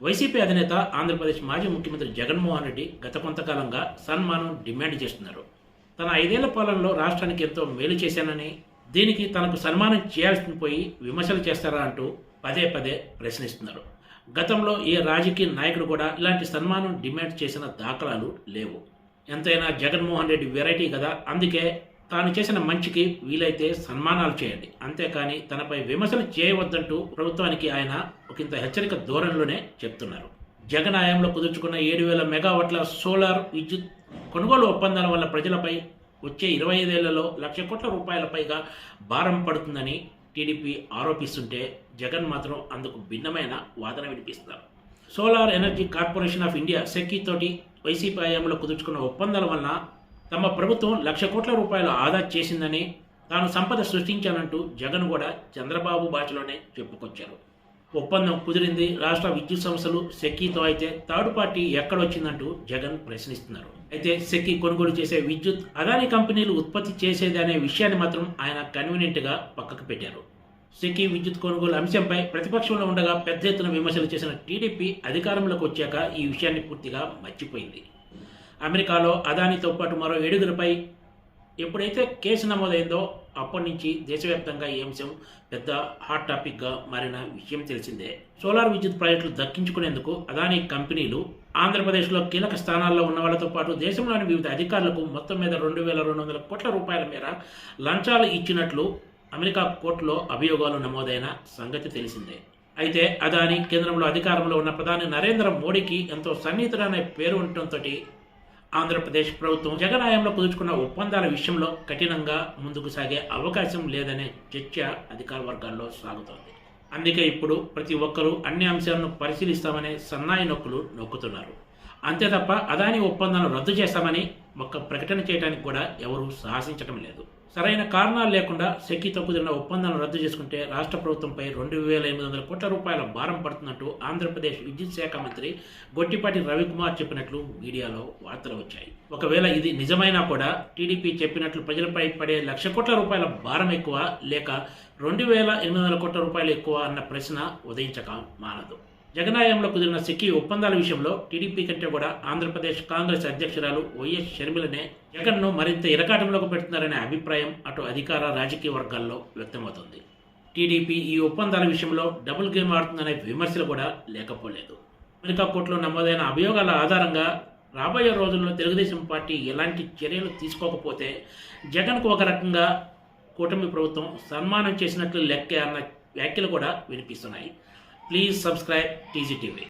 YCP అధినేత ఆంధ్రప్రదేశ్ మాజీ ముఖ్యమంత్రి జగన్మోహన్ రెడ్డి గత కొంతకాలంగా సన్మానం డిమాండ్ చేస్తున్నారు. తన ఐదేళ్ళ పాలనలో రాష్ట్రానికి ఎంతో మేలు చేశానని దీనికి తనకు సన్మానం చేయాల్సి పోయి విమర్శలు చేస్తారా అంటూ పదే పదే ప్రశ్నిస్తున్నారు. గతంలో ఏ రాజకీయ నాయకుడు కూడా ఇలాంటి సన్మానం డిమాండ్ చేసిన దాఖలాలు లేవు. ఎంతైనా జగన్మోహన్ రెడ్డి వెరైటీ కదా అందుకే తాను చేసిన మంచికి వీలైతే సన్మానాలు చేయండి. అంతేకాని తనపై విమర్శలు చేయవద్దంటూ ప్రభుత్వానికి ఆయన ఒకంత హెచ్చరిక ధోరణిలోనే చెప్తున్నారు. జగన్ ఆయంలో కుదుర్చుకున్న ఏడు వేల మెగావాట్ల సోలార్ విద్యుత్ కొనుగోలు ఒప్పందాల వల్ల ప్రజలపై వచ్చే ఇరవై ఐదేళ్ళలో లక్ష కోట్ల రూపాయల పైగా భారం పడుతుందని టీడీపీ ఆరోపిస్తుంటే జగన్ మాత్రం అందుకు భిన్నమైన వాదన వినిపిస్తారు. Solar energy corporation of India సెక్కి తోటి వైసీపీ ఆయంలో కుదుర్చుకున్న ఒప్పందాల వలన తమ ప్రభుత్వం లక్ష కోట్ల రూపాయలు ఆదా చేసిందని తాను సంపద సృష్టించానంటూ జగన్ కూడా చంద్రబాబు భాషలోనే చెప్పుకొచ్చారు. ఒప్పందం కుదిరింది రాష్ట్ర విద్యుత్ సంస్థలు సెక్కీతో అయితే థర్డ్ పార్టీ ఎక్కడొచ్చిందంటూ జగన్ ప్రశ్నిస్తున్నారు. అయితే సెక్కీ కొనుగోలు చేసే విద్యుత్ అదాని కంపెనీలు ఉత్పత్తి చేసేది అనే విషయాన్ని మాత్రం ఆయన కన్వీనియంట్గా పక్కకు పెట్టారు. సెకీ విద్యుత్ కొనుగోలు అంశంపై ప్రతిపక్షంలో ఉండగా పెద్ద ఎత్తున విమర్శలు చేసిన టీడీపీ అధికారంలోకి వచ్చాక ఈ విషయాన్ని పూర్తిగా మర్చిపోయింది. అమెరికాలో అదానితో పాటు మరో ఏడుగురిపై ఎప్పుడైతే కేసు నమోదైందో అప్పటి నుంచి దేశవ్యాప్తంగా ఈ అంశం పెద్ద హాట్ టాపిక్గా మారిన విషయం తెలిసిందే. సోలార్ విద్యుత్ ప్రాజెక్టులు దక్కించుకునేందుకు అదానీ కంపెనీలు ఆంధ్రప్రదేశ్లో కీలక స్థానాల్లో ఉన్న వాళ్ళతో పాటు దేశంలోని వివిధ అధికారులకు మొత్తం మీద రెండు వేల రెండు వందల కోట్ల రూపాయల మేర లంచాలు ఇచ్చినట్లు అమెరికా కోర్టులో అభియోగాలు నమోదైన సంగతి తెలిసిందే. అయితే అదాని కేంద్రంలో అధికారంలో ఉన్న ప్రధాని నరేంద్ర మోడీకి ఎంతో సన్నిహితుడనే పేరు ఉండటంతో ఆంధ్రప్రదేశ్ ప్రభుత్వం జగన్ హయాంలో కుదుర్చుకున్న ఒప్పందాల విషయంలో కఠినంగా ముందుకు సాగే అవకాశం లేదనే చర్చ అధికార వర్గాల్లో సాగుతోంది. అందుకే ఇప్పుడు ప్రతి ఒక్కరూ అన్ని అంశాలను పరిశీలిస్తామనే సన్నాయి నొక్కులు నొక్కుతున్నారు. అంతే తప్ప అదాని ఒప్పందాలను రద్దు చేస్తామని ఒక్క ప్రకటన చేయడానికి కూడా ఎవరూ సాహసించడం లేదు. సరైన కారణాలు లేకుండా సెక్కితో కుదిరిన ఒప్పందాలను రద్దు చేసుకుంటే రాష్ట్ర ప్రభుత్వంపై రెండు వేల ఎనిమిది వందల కోట్ల రూపాయల భారం పడుతున్నట్టు ఆంధ్రప్రదేశ్ విద్యుత్ శాఖ మంత్రి గొట్టిపాటి రవికుమార్ చెప్పినట్లు మీడియాలో వార్తలు వచ్చాయి. ఒకవేళ ఇది నిజమైనా కూడా టీడీపీ చెప్పినట్లు ప్రజలపై పడే లక్ష కోట్ల రూపాయల భారం ఎక్కువ లేక రెండు వేల ఎనిమిది వందల కోట్ల రూపాయలు ఎక్కువ అన్న ప్రశ్న ఉదయించక మానదు. జగనాయంలో కుదిరిన సిక్కి ఒప్పందాల విషయంలో టీడీపీ కంటే కూడా ఆంధ్రప్రదేశ్ కాంగ్రెస్ అధ్యక్షురాలు వైఎస్ షర్మిలనే జగన్ను మరింత ఇరకాటంలోకి పెడుతున్నారనే అభిప్రాయం అటు అధికార రాజకీయ వర్గాల్లో వ్యక్తమవుతుంది. టీడీపీ ఈ ఒప్పందాల విషయంలో డబుల్ గేమ్ ఆడుతుందనే విమర్శలు కూడా లేకపోలేదు. అమెరికా కోర్టులో నమోదైన అభియోగాల ఆధారంగా రాబోయే రోజుల్లో తెలుగుదేశం పార్టీ ఎలాంటి చర్యలు తీసుకోకపోతే జగన్కు ఒక రకంగా కూటమి ప్రభుత్వం సన్మానం చేసినట్లు లెక్క అన్న వ్యాఖ్యలు కూడా వినిపిస్తున్నాయి. Please subscribe TGTV.